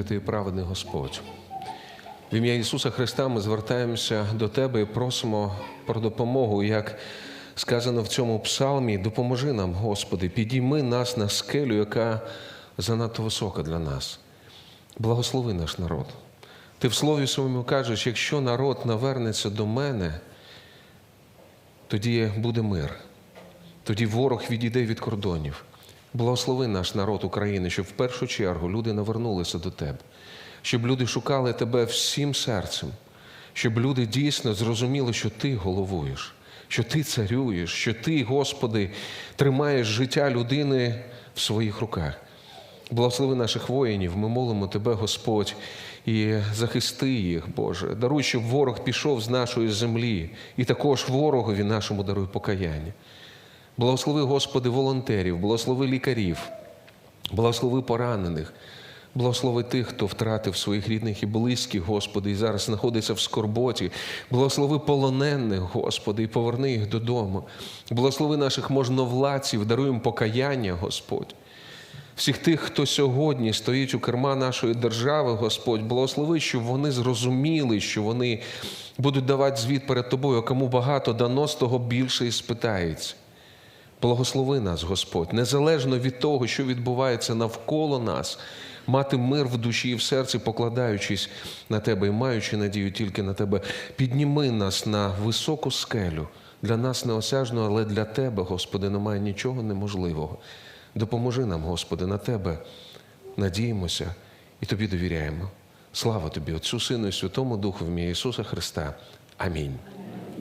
святий і праведний Господь. В ім'я Ісуса Христа ми звертаємося до Тебе і просимо про допомогу, як сказано в цьому псалмі, допоможи нам, Господи, підійми нас на скелю, яка занадто висока для нас. Благослови наш народ. Ти в слові своєму кажеш, якщо народ навернеться до мене, тоді буде мир. Тоді ворог відійде від кордонів. Благослови наш народ України, щоб в першу чергу люди навернулися до Тебе, щоб люди шукали Тебе всім серцем, щоб люди дійсно зрозуміли, що Ти головуєш, що Ти царюєш, що Ти, Господи, тримаєш життя людини в своїх руках. Благослови наших воїнів, ми молимо Тебе, Господь, і захисти їх, Боже. Даруй, щоб ворог пішов з нашої землі, і також ворогові нашому даруй покаяння. Благослови, Господи, волонтерів, благослови лікарів, благослови поранених, благослови тих, хто втратив своїх рідних і близьких, Господи, і зараз знаходиться в скорботі. Благослови полонених, Господи, і поверни їх додому. Благослови наших можновладців, даруй покаяння, Господь. Всіх тих, хто сьогодні стоїть у керма нашої держави, Господь, благослови, щоб вони зрозуміли, що вони будуть давати звіт перед тобою, кому багато дано, з того більше і спитається. Благослови нас, Господь, незалежно від того, що відбувається навколо нас, мати мир в душі і в серці, покладаючись на Тебе і маючи надію тільки на Тебе. Підніми нас на високу скелю. Для нас неосяжно, але для Тебе, Господи, немає нічого неможливого. Допоможи нам, Господи, на Тебе надіємося і Тобі довіряємо. Слава Тобі, Отцю, Сину і Святому Духу, в ім'я Ісуса Христа. Амінь.